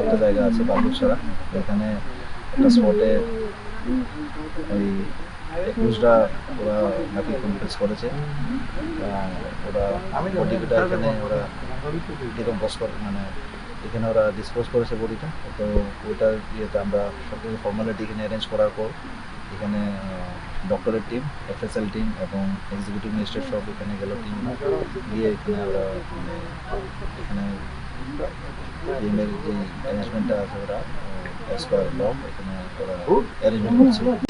একটা জায়গা আছে এখানে একটা স্পটে ওই ওরা নাকি করেছে। ওরা এখানে ওরা মানে এখানে ওরা ডিসপোজ করেছে বডিটা। তো ওটার ইয়েতে আমরা সব কিছু ফর্মালিটি এখানে অ্যারেঞ্জ করার পর এখানে ডক্টরের টিম এফএসএল টিম এবং এক্সিকিউটিভ মিনিস্টার সব এখানে গেল। টিম গিয়ে এখানে ওরা মানে এখানে টিমের যে অ্যারেঞ্জমেন্টটা আছে ওরা অ্যাজ এখানে ওরা অ্যারেঞ্জমেন্ট করছে।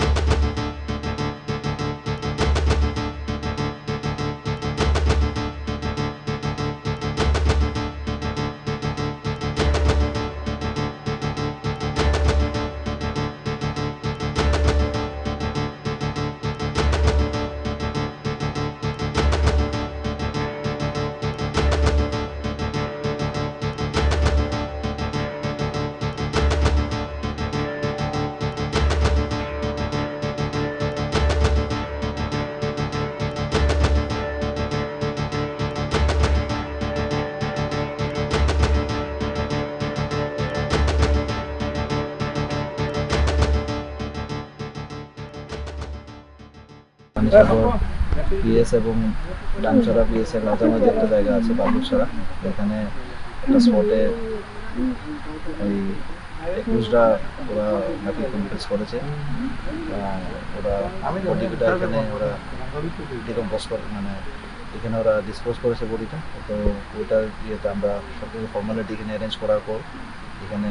পানিসাগর পিএস এবং ডানছড়া পিএস এর মাঝামাঝি একটা জায়গা আছে বালুছড়া এখানে একটা স্পটে ওই একুশটা ওরা নাকি কনফিউজ করেছে। ওরা বডিটা এখানে ওরা ডিকম্পোজ করে মানে এখানে ওরা ডিসপোজ করেছে বডিটা। তো ওটার ইয়েতে আমরা সব কিছু ফর্মালিটি এখানে অ্যারেঞ্জ করার পর এখানে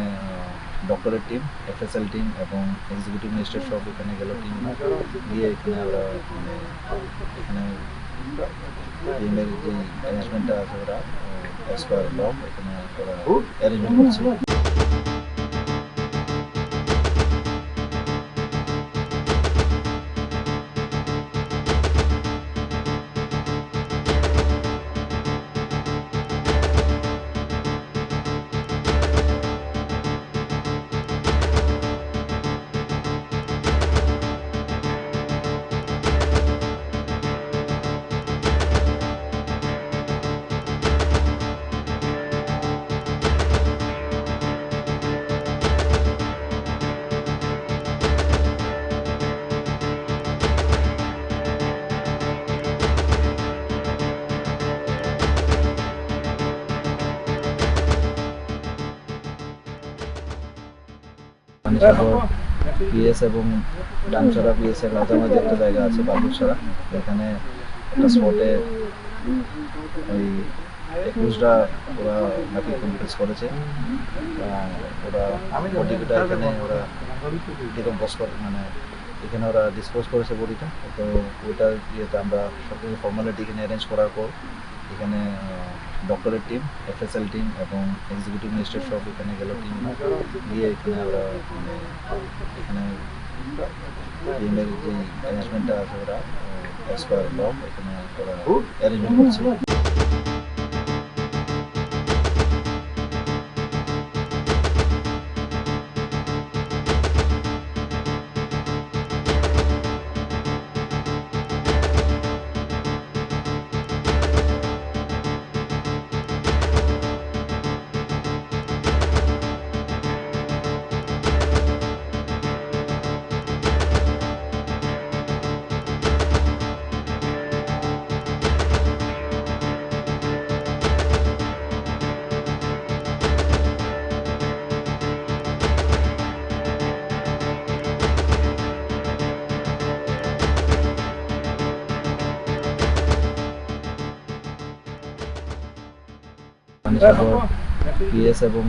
ডক্টরের টিম এফএসএল টিম এবং এক্সিকিউটিভ ম্যাজিস্ট্রেট সব এখানে গেল টিম গিয়ে এখানে আমরা মানে এখানে টিমের যে অ্যারেঞ্জমেন্টটা আছে ওরা ল এখানে ওরা অ্যারেঞ্জমেন্ট করছে। একটা জায়গা আছে এখানে স্পটে ওই ওরা করেছে। ওরা এখানে ওরা মানে এখানে ওরা ডিসপোজ করেছে বডিটা। তো ওটার ইয়েতে আমরা সব ফর্মালিটি এখানে অ্যারেঞ্জ করার পর এখানে ডক্টরের টিম এফএসএল টিম এবং এক্সিকিউটিভ মিনিস্টার সব এখানে গেল টিম গিয়ে এখানে ওরা মানে এখানে টিমের যে অ্যারেঞ্জমেন্টটা আছে ওরা অ্যাজ পার এখানে ওরা অ্যারেঞ্জমেন্ট করছে। পানিসাগর পিএস এবং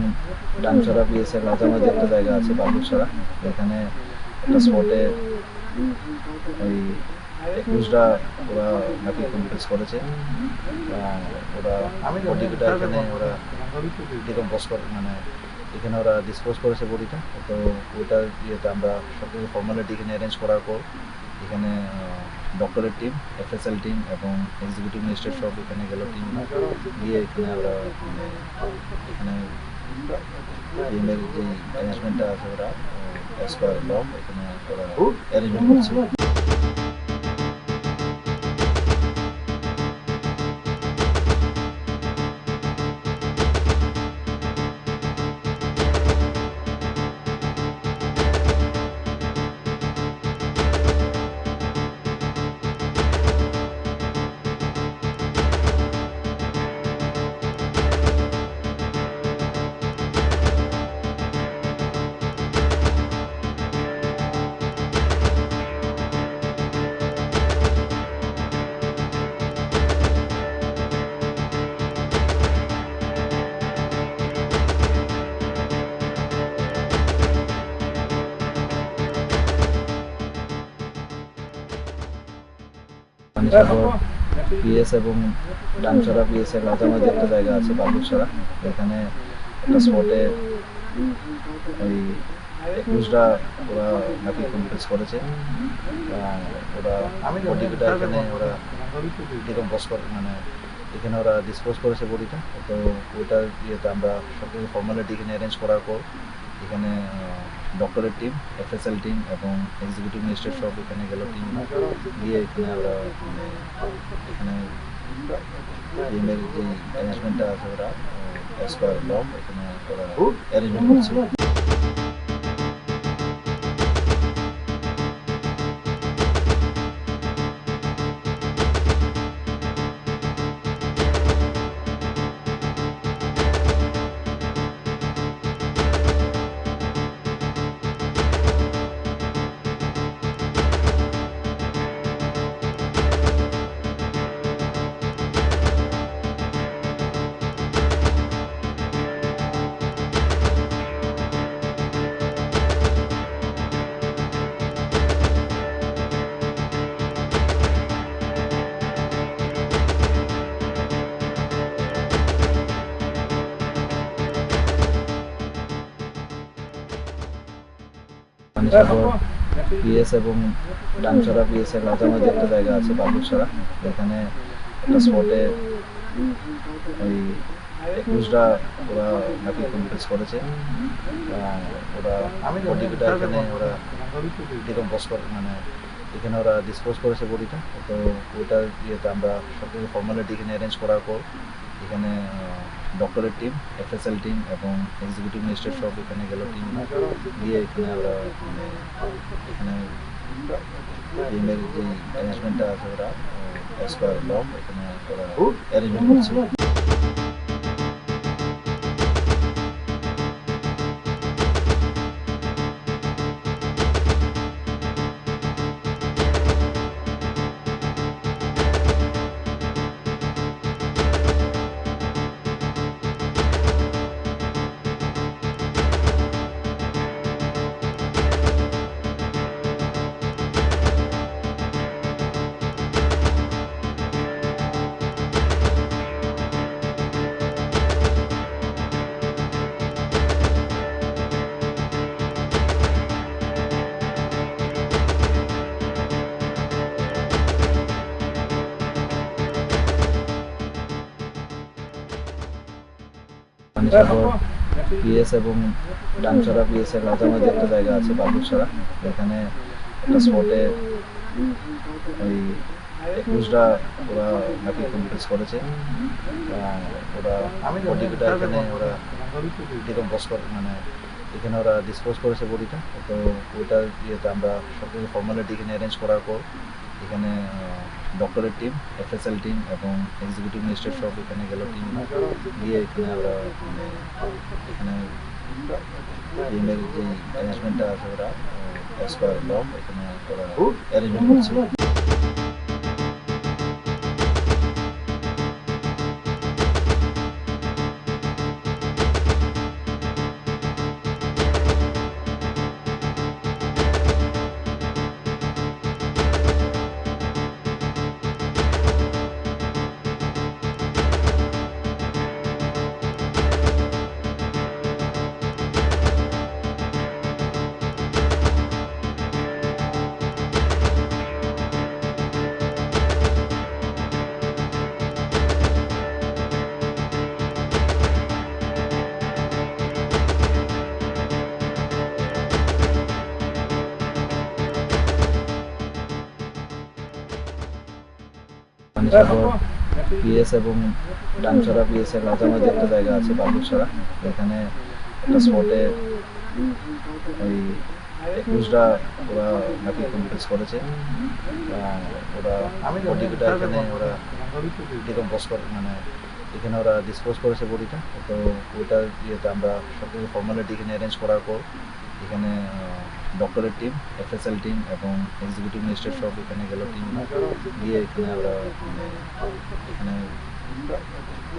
ডানছড়া পিএস এর মাঝামাঝি একটা জায়গা আছে বালুছড়া এখানে একটা স্পটে ওই একুশটা ওরা নাকি কনফিউজ করেছে। ওরা বডিটা এখানে ওরা ডিকম্পোজ করে মানে এখানে ওরা ডিসপোজ করেছে বডিটা। তো ওটার ইয়েতে আমরা সব কিছু ফর্মালিটি এখানে অ্যারেঞ্জ করার পর এখানে ডক্টরের টিম এফএসএল টিম এবং এক্সিকিউটিভ ম্যাজিস্ট্রেট সব এখানে গেল টিম গিয়ে এখানে ওরা মানে এখানে টিমের যে অ্যারেঞ্জমেন্টটা আছে ওরা অ্যাজ এখানে ওরা অ্যারেঞ্জমেন্ট করছে। এবং একটা জায়গা আছে এখানে স্পটে ওই ওরা নাকি করেছে। ওরা এখানে ওরা মানে এখানে ওরা ডিসপোজ করেছে বডিটা। তো ওটার ইয়েতে আমরা সব কিছু ফর্মালিটি এখানে অ্যারেঞ্জ করার পর এখানে ডক্টরের টিম এফএসএল টিম এবং এক্সিকিউটিভ মিনিস্টার সব এখানে গেল টিম গিয়ে এখানে ওরা মানে এখানে টিমের যে অ্যারেঞ্জমেন্টটা আছে ওরা অ্যাজ পার ল এখানে ওরা অ্যারেঞ্জমেন্ট করছে। পানিসাগর পিএস এবং ডানছড়া পিএস এর মাঝামাঝি একটা জায়গা আছে বালুছড়া এখানে একটা স্পটে ওই একুশটা ওরা নাকি কনফিউজ করেছে। ওরা বডিটা এখানে ওরা ডিকম্পোজ করে মানে এখানে ওরা ডিসপোজ করেছে বডিটা। তো ওটার ইয়েতে আমরা সব কিছু ফর্মালিটি এখানে অ্যারেঞ্জ করার পর এখানে ডক্টরের টিম এফএসএল টিম এবং এক্সিকিউটিভ ম্যাজিস্ট্রেট সব এখানে গেল টিম গিয়ে এখানে ওরা মানে এখানে টিমের যে অ্যারেঞ্জমেন্টটা আছে ওরা অ্যাজ এখানে ওরা অ্যারেঞ্জমেন্ট করছে। পানিসাগর, পিএস এবং ডানছড়া পিএস এর মাঝামাঝি একটা জায়গা আছে বালুছড়া এখানে একটা স্পটে ওই একুশটা ওরা নাকি কনফিউজ করেছে। ওরা বডিটা এখানে ওরা ডিকম্পোজ করে মানে এখানে ওরা ডিসপোজ করেছে বডিটা। তো ওটার ইয়েতে আমরা সব কিছু ফর্মালিটি এখানে অ্যারেঞ্জ করার পর এখানে ডক্টরের টিম এফএসএল টিম এবং এক্সিকিউটিভ মিনিস্টার সব এখানে গেল টিম গিয়ে এখানে আমরা মানে এখানে টিমের যে অ্যারেঞ্জমেন্টটা আছে ওরা অ্যাজ এখানে ওরা অ্যারেঞ্জমেন্ট করছে। পানিসাগর পিএস এবং ডানছড়া পিএস এর মাঝামাঝি একটা জায়গা আছে বালুছড়া এখানে একটা স্পটে ওই একুশটা ওরা নাকি কনফিউজ করেছে। ওরা বডিটা এখানে ওরা ডিকম্পোজ করে মানে এখানে ওরা ডিসপোজ করেছে বডিটা। তো ওটার ইয়েতে আমরা সব কিছু ফর্মালিটি এখানে অ্যারেঞ্জ করার পর এখানে ডক্টরের টিম এফএসএল টিম এবং এক্সিকিউটিভ মিনিস্টার সব এখানে গেল টিম গিয়ে এখানে ওরা মানে এখানে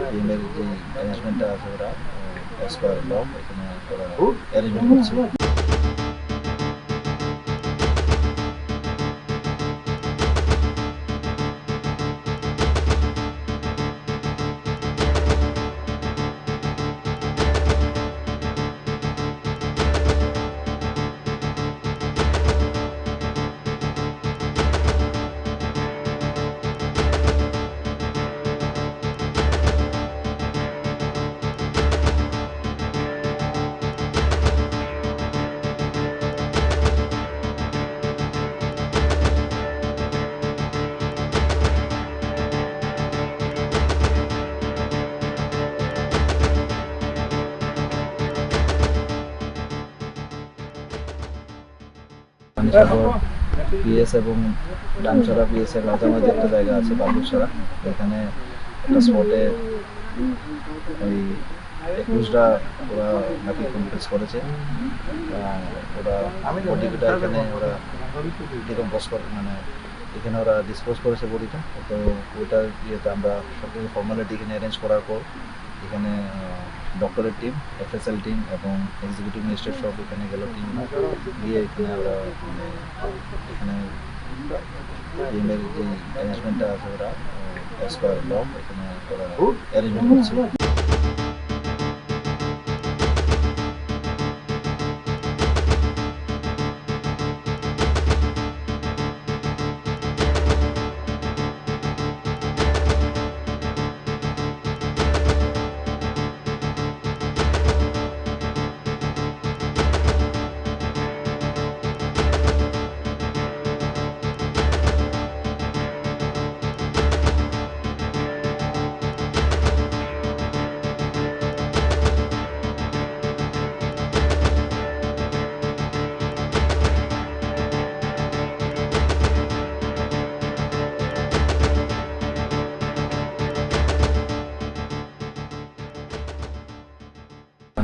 টিমের যে অ্যারেঞ্জমেন্টটা আছে ওরা অ্যাজ পার এখানে ওরা অ্যারেঞ্জমেন্ট করছে। একটা জায়গা আছে এখানে একটা স্পটে ওই ওরা নাকি করেছে। ওরা এখানে ওরা মানে এখানে ওরা ডিসপোজ করেছে বডিটা। তো ওটার ইয়েতে আমরা সরকারি ফর্মালিটি এখানে অ্যারেঞ্জ করার পর এখানে ডক্টরের টিম এফএসএল টিম এবং এক্সিকিউটিভ মিনিস্টার সব এখানে গেল টিম গিয়ে এখানে ওরা মানে এখানে টিমের যে অ্যারেঞ্জমেন্টটা আছে ওরা অ্যাজ ল এখানে ওরা অ্যারেঞ্জমেন্ট করছে।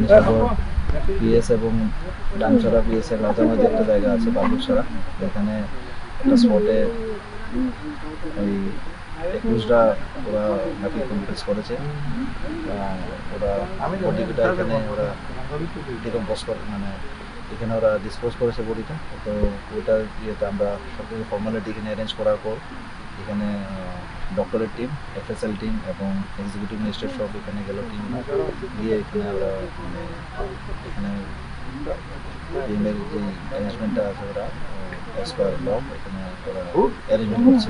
পানিসাগর পিএস এবং ডানছড়া পিএস এর মাঝামাঝি একটা জায়গা আছে বালুছড়া এখানে একটা স্পটে ওই একুশটা ওরা নাকি কনফিউজ করেছে। ওরা বডিটা এখানে ওরা ডিকম্পোজ করে মানে এখানে ওরা ডিসপোজ করেছে বডিটা। তো ওটার ইয়েতে আমরা সরকারি ফর্মালিটি এখানে অ্যারেঞ্জ করার পর এখানে ডক্টরের টিম এফএসএল টিম এবং এক্সিকিউটিভ মিনিস্টার সব এখানে গেল টিম গিয়ে এখানে ওরা মানে এখানে টিমের যে অ্যারেঞ্জমেন্টটা আছে ওরা অ্যাজ পার এখানে ওরা অ্যারেঞ্জমেন্ট করছে।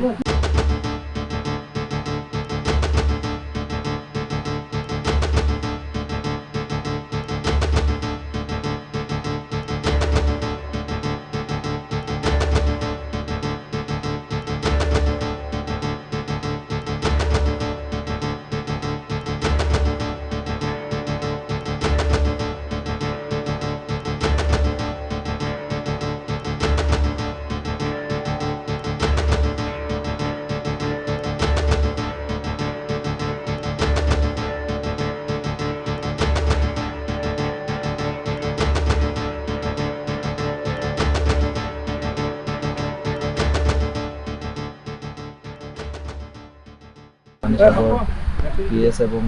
পানিসাগর পিএস এবং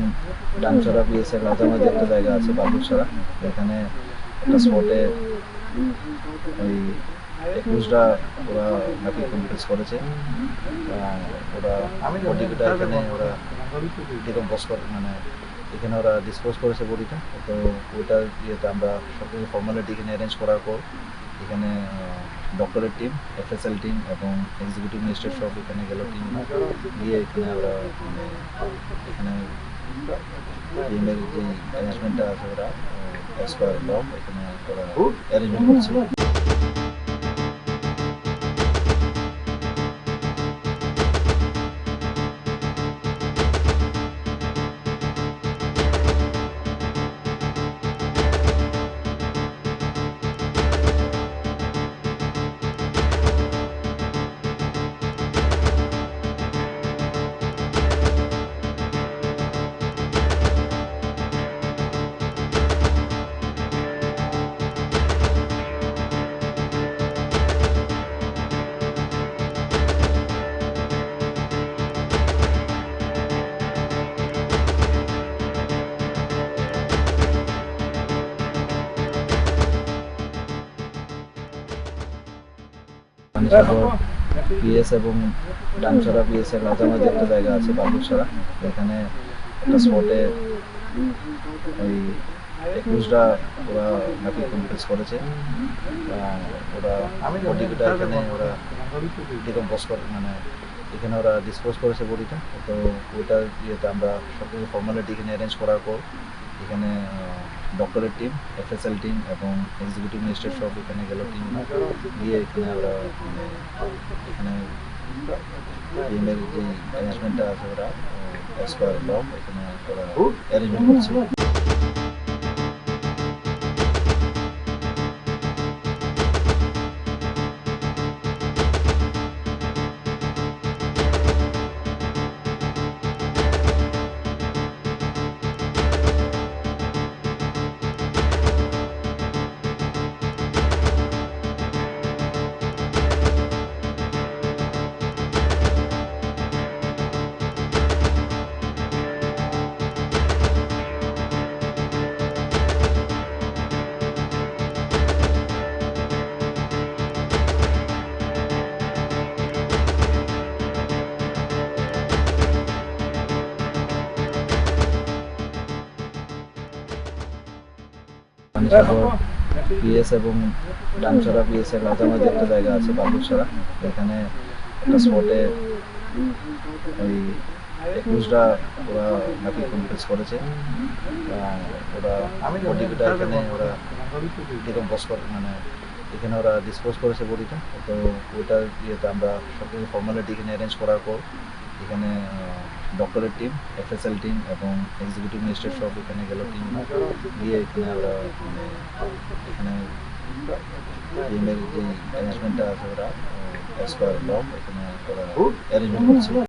ডানছড়া পিএস এর মাঝামাঝি একটা জায়গা আছে বালুছড়া এখানে একটা স্পটে ওই একুশটা ওরা নাকি কনফিউজ করেছে। ওরা বডিটা এখানে ওরা ডিকম্পোজ করে মানে এখানে ওরা ডিসপোজ করেছে বডিটা। তো ওটার ইয়েতে আমরা সরকারি ফর্মালিটি এখানে অ্যারেঞ্জ করার পর এখানে ডক্টরের টিম এফএসএল টিম এবং এক্সিকিউটিভ মিনিস্টার সব এখানে গেল টিম গিয়ে এখানে আমরা মানে এখানে টিমের যে অ্যারেঞ্জমেন্টটা আছে ওরা অ্যাজ পার এখানে ওরা অ্যারেঞ্জমেন্ট করছে। পানিসাগর পিএস এবং ডানছড়া পিএস এর মাঝামাঝি একটা জায়গা আছে বালুছড়া এখানে একটা স্পটে ওই একুশটা ওরা নাকি কনফিউজ করেছে। ওরা বডিটা এখানে ওরা ডিকম্পোজ করে মানে এখানে ওরা ডিসপোজ করেছে বডিটা। তো ওটার ইয়েতে আমরা সরকারি ফর্মালিটি এখানে অ্যারেঞ্জ করার পর এখানে ডক্টরের টিম এফএসএল টিম এবং এক্সিকিউটিভ ম্যাজিস্ট্রেট সব এখানে গেল টিম গিয়ে এখানে ওরা মানে এখানে টিমের যে অ্যারেঞ্জমেন্টটা আছে ওরা অ্যাজ পার এখানে ওরা অ্যারেঞ্জমেন্ট করছে। পানিসাগর পিএস এবং ডানছড়া পিএস এর মাঝামাঝি একটা জায়গা আছে বালুছড়া এখানে একটা স্পটে ওই একুশটা ওরা নাকি কনফিউজ করেছে। ওরা বডিটা এখানে ওরা ডিকম্পোজ করে মানে এখানে ওরা ডিসপোজ করেছে বডিটা। তো ওটার ইয়েতে আমরা সব কিছু ফর্মালিটি এখানে অ্যারেঞ্জ করার পর এখানে ডক্টরের টিম এফএসএল টিম এবং এক্সিকিউটিভ মিনিস্টার সব এখানে গেল টিম গিয়ে এখানে ওরা মানে এখানে টিমের যে অ্যারেঞ্জমেন্টটা আছে ওরা এখানে ওরা অ্যারেঞ্জমেন্ট করছে।